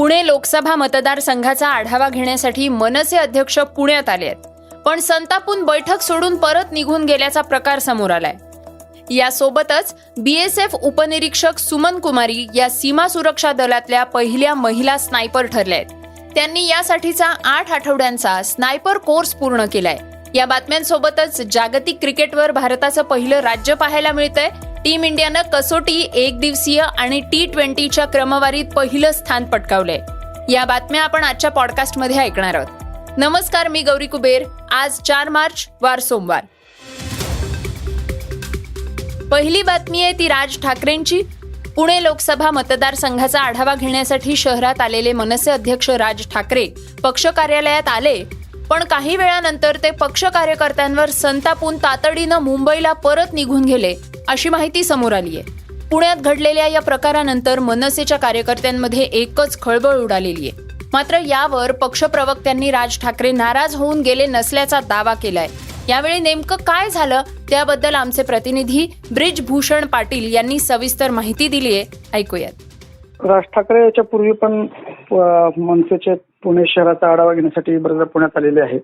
पुणे लोकसभा मतदारसंघाचा आढावा घेण्यासाठी मनसे अध्यक्ष पुण्यात आले आहेत. पण संतापून बैठक सोडून परत निघून गेल्याचा प्रकार समोर आलाय. यासोबतच बीएसएफ उपनिरीक्षक सुमन कुमारी या सीमा सुरक्षा दलातल्या पहिल्या महिला स्नायपर ठरल्या आहेत त्यांनी यासाठीचा आठ आठवड्यांचा स्नायपर कोर्स पूर्ण केलाय. या बातम्यांसोबतच जागतिक क्रिकेटवर भारताचं पहिलं राज्य पाहायला मिळतंय. टीम इंडियानं कसोटी एक दिवसीय आणि टी ट्वेंटीच्या क्रमवारीत पहिलं स्थान पटकावलंय. या बातम्या आपण आजच्या पॉडकास्टमध्ये ऐकणार आहोत. नमस्कार मी गौरी कुबेर. आज चार मार्च वार सोमवार. पहिली बातमी आहे ती राज ठाकरेंची. पुणे लोकसभा मतदारसंघाचा आढावा घेण्यासाठी शहरात आलेले मनसे अध्यक्ष राज ठाकरे पक्ष कार्यालयात आले. पण काही वेळानंतर ते पक्ष कार्यकर्त्यांवर संतापून तातडीनं मुंबईला परत निघून गेले. अशी माहिती समोर आली आहे. पुण्यात घडलेल्या या प्रकारानंतर मनसेच्या कार्यकर्त्यांमध्ये एकच खळबळ उडालेली आहे. मात्र यावर पक्षप्रवक्त्यांनी राज ठाकरे नाराज होऊन गेले नसल्याचा दावा केलाय. यावेळी नेमकं काय झालं त्याबद्दल आमचे प्रतिनिधी ब्रिजभूषण पाटील यांनी सविस्तर माहिती दिली आहे. ऐकूयात. राज ठाकरे याच्या पूर्वी पण मनसेचे पुणे शहराचा आढावा घेण्यासाठी बरेचदा पुण्यात आलेले आहेत.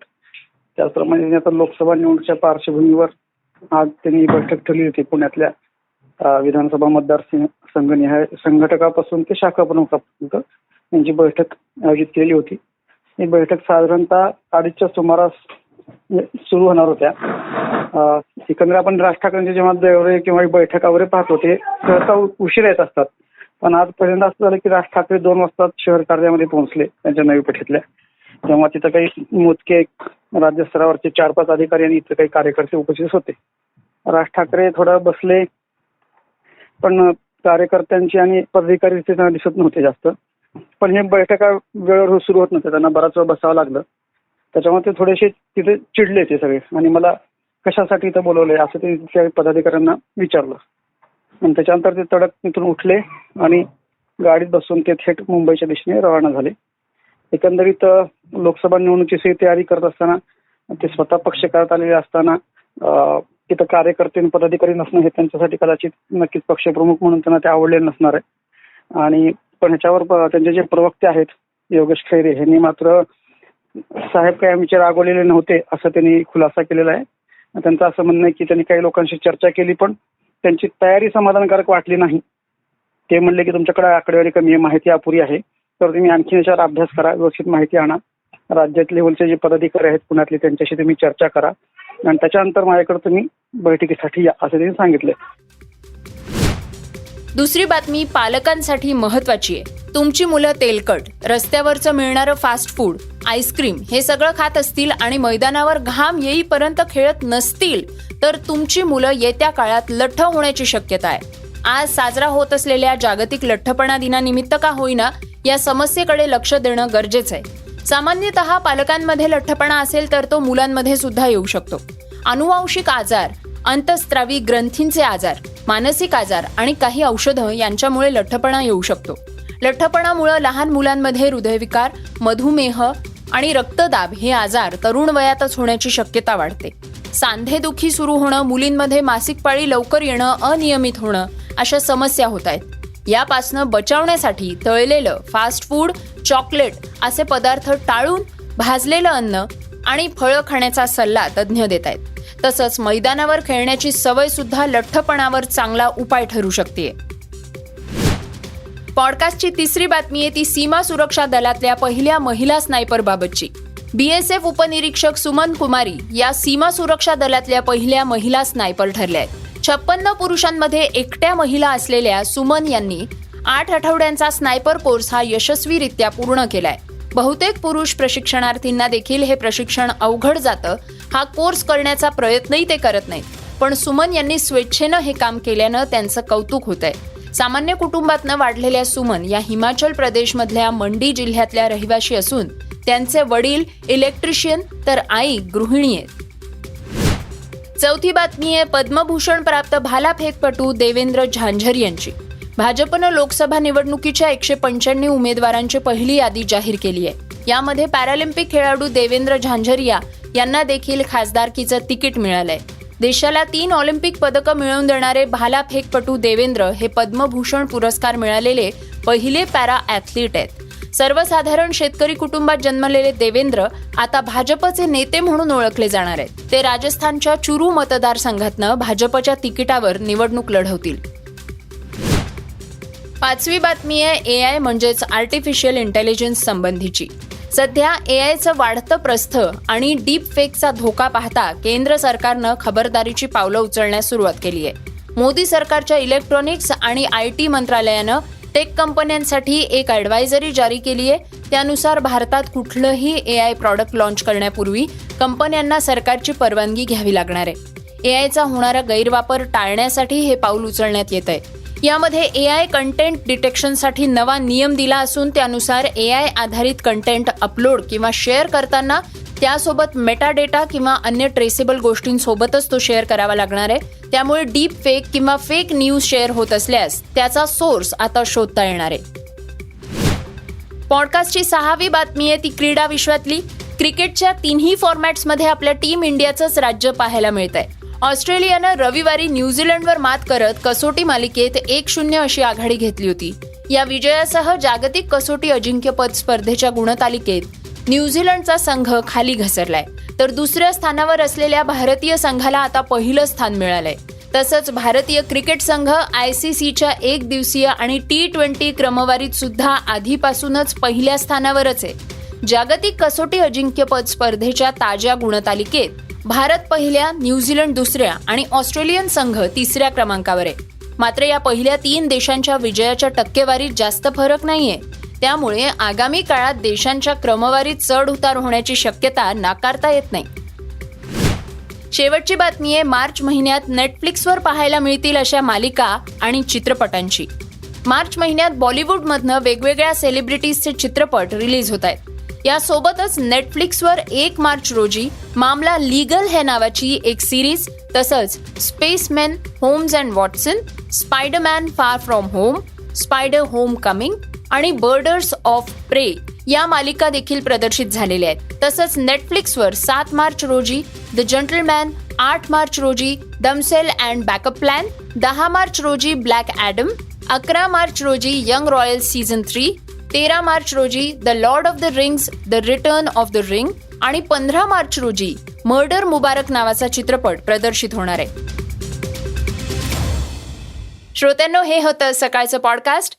त्याचप्रमाणे आता लोकसभा निवडणुकीच्या पार्श्वभूमीवर आज त्यांनी बैठक ठरली होती. पुण्यातल्या विधानसभा मतदार संघ- संघनिहाय संघटकापासून ते शाखा प्रमुखापर्यंत यांची बैठक आयोजित केली होती. ही बैठक साधारणतः अडीचच्या सुमारास सुरू होणार होत्या. एकंदर आपण राज ठाकरेंचे जेव्हा दौरे किंवा बैठका वगैरे पाहतो ते सहसा उशीर येत असतात. पण आज पहिल्यांदा असं झालं की राज ठाकरे दोन वाजता शहर कार्यामध्ये पोहोचले त्यांच्या नवी पेठेतल्या. तेव्हा तिथं काही मोजके राज्यस्तरावरचे चार पाच अधिकारी आणि इतर काही कार्यकर्ते उपस्थित होते. राज ठाकरे थोडं बसले पण कार्यकर्त्यांची आणि पदाधिकारी त्यांना दिसत नव्हते जास्त. पण हे बैठका वेळेवर सुरू होत नव्हत्या त्यांना बराच वेळ बसावं लागलं. त्याच्यामुळे ते थोडेसे तिथे चिडले ते सगळे. आणि मला कशासाठी इथं बोलवलंय असं ते पदाधिकाऱ्यांना विचारलं. आणि त्याच्यानंतर ते तडक तिथून उठले आणि गाडीत बसून ते थेट मुंबईच्या दिशेने रवाना झाले. एकंदरीत लोकसभा निवडणुकीची तयारी करत असताना ते स्वतः पक्ष करत आलेले असताना तिथं कार्यकर्ते आणि पदाधिकारी नसणं हे त्यांच्यासाठी कदाचित नक्कीच पक्षप्रमुख म्हणून त्यांना ते आवडले नसणार आहे. आणि पण ह्याच्यावर त्यांचे जे प्रवक्ते आहेत योगेश खैरे यांनी मात्र साहेब काय आमचे रागवलेले नव्हते असं त्यांनी खुलासा केलेला आहे. त्यांचं असं म्हणणं आहे की त्यांनी काही लोकांशी चर्चा केली पण त्यांची तयारी समाधानकारक वाटली नाही. ते म्हणले की तुमच्याकडे आकडेवारी कमी आहे माहिती अपुरी आहे. तर तुम्ही आणखी याच्यावर अभ्यास करा व्यवस्थित माहिती आणा. राज्यात लेवलचे जे पदाधिकारी आहेत पुण्यातले त्यांच्याशी तुम्ही चर्चा करा. आणि त्याच्यानंतर माझ्याकडे तुम्ही बैठकीसाठी या असं त्यांनी सांगितलं दुसरी बातमी पालकांसाठी महत्वाची आहे. तुमची मुलं तेलकट रस्त्यावरचं मिळणारं फास्ट फूड आईस्क्रीम हे सगळं खात असतील आणि मैदानावर घाम येईपर्यंत खेळत नसतील तर तुमची मुलं येत्या काळात लठ्ठ होण्याची शक्यता आहे. आज साजरा होत असलेल्या जागतिक लठ्ठपणा दिनानिमित्त का होईना या समस्येकडे लक्ष देणं गरजेचं आहे सामान्यतः पालकांमध्ये लठ्ठपणा असेल तर तो मुलांमध्ये सुद्धा येऊ शकतो. अनुवांशिक आजार अंतस्त्रावी ग्रंथींचे आजार मानसिक आजार आणि काही औषधं यांच्यामुळे लठ्ठपणा येऊ शकतो. लठ्ठपणामुळं लहान मुलांमध्ये हृदयविकार मधुमेह आणि रक्तदाब हे आजार तरुण वयातच होण्याची शक्यता वाढते. सांधेदुखी सुरू होणं मुलींमध्ये मासिक पाळी लवकर येणं अनियमित होणं अशा समस्या होत आहेत. यापासनं बचावण्यासाठी तळलेलं फास्ट फूड चॉकलेट असे पदार्थ टाळून भाजलेलं अन्न आणि फळं खाण्याचा सल्ला तज्ज्ञ देत आहेत तसंच मैदानावर खेळण्याची सवय सुद्धा लठ्ठपणावर चांगला उपाय ठरू शकते पॉडकास्टची तिसरी बातमी आहे ती सीमा सुरक्षा दलातल्या पहिल्या महिला स्नायपर बाबतची. बीएसएफ उपनिरीक्षक सुमन कुमारी या सीमा सुरक्षा दलातल्या पहिल्या महिला स्नायपर ठरल्या आहेत छप्पन्न पुरुषांमध्ये एकट्या महिला असलेल्या सुमन यांनी आठ आठवड्यांचा स्नायपर कोर्स हा यशस्वीरित्या पूर्ण केलाय. बहुतेक पुरुष प्रशिक्षणार्थींना देखील हे प्रशिक्षण अवघड जातं. हा कोर्स करण्याचा प्रयत्नही ते करत नाहीत. पण सुमन यांनी स्वेच्छेनं हे काम केल्यानं त्यांचं कौतुक होत आहे सामान्य कुटुंबातनं वाढलेल्या सुमन या हिमाचल प्रदेशमधल्या मंडी जिल्ह्यातल्या रहिवाशी असून त्यांचे वडील इलेक्ट्रिशियन तर आई गृहिणी आहेत. चौथी बातमी आहे पद्मभूषण प्राप्त भालाफेकपटू देवेंद्र झांझर यांची. भाजपनं लोकसभा निवडणुकीच्या एकशे पंच्याण्णव उमेदवारांची पहिली यादी जाहीर केली आहे. यामध्ये पॅरालिम्पिक खेळाडू देवेंद्र झांझरिया यांना देखील खासदारकीचं तिकीट मिळालंय. देशाला तीन ऑलिम्पिक पदकं मिळवून देणारे भालाफेकपटू देवेंद्र हे पद्मभूषण पुरस्कार मिळालेले पहिले पॅरा ॲथलीट आहेत. सर्वसाधारण शेतकरी कुटुंबात जन्मलेले देवेंद्र आता भाजपचे नेते म्हणून ओळखले जाणार आहेत. ते राजस्थानच्या चुरू मतदारसंघातनं भाजपच्या तिकिटावर निवडणूक लढवतील. पाचवी बातमी आहे ए आय म्हणजेच आर्टिफिशियल इंटेलिजन्स संबंधीची. सध्या ए आयचं वाढतं प्रस्थ आणि डीप फेकचा धोका पाहता केंद्र सरकारनं खबरदारीची पावलं उचलण्यास सुरुवात केली आहे. मोदी सरकारच्या इलेक्ट्रॉनिक्स आणि आय टी मंत्रालयानं टेक कंपन्यांसाठी एक ॲडवायझरी जारी केली आहे. त्यानुसार भारतात कुठलंही ए आय प्रॉडक्ट लॉन्च करण्यापूर्वी कंपन्यांना सरकारची परवानगी घ्यावी लागणार आहे. ए आयचा होणारा गैरवापर टाळण्यासाठी हे पाऊल उचलण्यात येत आहे. यामध्ये ए आय कंटेंट डिटेक्शनसाठी नवा नियम दिला असून त्यानुसार ए आय आधारित कंटेंट अपलोड किंवा शेअर करताना त्यासोबत मेटा डेटा किंवा अन्य ट्रेसेबल गोष्टींसोबतच तो शेअर करावा लागणार आहे. त्यामुळे डीप फेक किंवा फेक न्यूज शेअर होत असल्यास त्याचा सोर्स आता शोधता येणार आहे. पॉडकास्टची सहावी बातमी आहे ती क्रीडा विश्वातली. क्रिकेटच्या तिन्ही फॉर्मॅट्समध्ये आपल्या टीम इंडियाचंच राज्य पाहायला मिळत आहे ऑस्ट्रेलियानं रविवारी न्यूझीलंडवर मात करत कसोटी मालिकेत एक शून्य अशी आघाडी घेतली होती. या विजयासह जागतिक कसोटी अजिंक्यपद स्पर्धेच्या गुणतालिकेत न्यूझीलंडचा संघ खाली घसरलाय. तर दुसऱ्या स्थानावर असलेल्या भारतीय संघाला आता पहिलं स्थान मिळालंय. तसंच भारतीय क्रिकेट संघ आय सी सीच्या एक दिवसीय आणि टी ट्वेंटी क्रमवारीत सुद्धा आधीपासूनच पहिल्या स्थानावरच आहे. जागतिक कसोटी अजिंक्यपद स्पर्धेच्या ताज्या गुणतालिकेत भारत पहिल्या न्यूझीलंड दुसऱ्या आणि ऑस्ट्रेलियन संघ तिसऱ्या क्रमांकावर आहे. मात्र या पहिल्या तीन देशांच्या विजयाच्या टक्केवारीत जास्त फरक नाहीये. त्यामुळे आगामी काळात देशांच्या क्रमवारीत चढ उतार होण्याची शक्यता नाकारता येत नाही. शेवटची बातमी आहे मार्च महिन्यात नेटफ्लिक्सवर पाहायला मिळतील अशा मालिका आणि चित्रपटांची. मार्च महिन्यात बॉलिवूडमधनं वेगवेगळ्या सेलिब्रिटीजचे चित्रपट रिलीज होत आहेत. यासोबतच नेटफ्लिक्सवर एक मार्च रोजी मामला लीगल हे नावाची एक सिरीज तसंच spaceman Holmes and Watson spiderman far from home spider homecoming आणि बर्डर्स ऑफ प्रे या मालिका देखील प्रदर्शित झालेल्या आहेत. तसंच नेटफ्लिक्सवर सात मार्च रोजी द जंटलमॅन आठ मार्च रोजी दमसेल अँड बॅकअप प्लॅन दहा मार्च रोजी ब्लॅक ॲडम अकरा मार्च रोजी यंग रॉयल सीझन थ्री तेरा मार्च रोजी the lord of the rings the return of the ring आणि पंधरा मार्च रोजी मर्डर मुबारक नावाचा चित्रपट प्रदर्शित होणार आहे. श्रोत्यांनो हे होतं सकाळचं पॉडकास्ट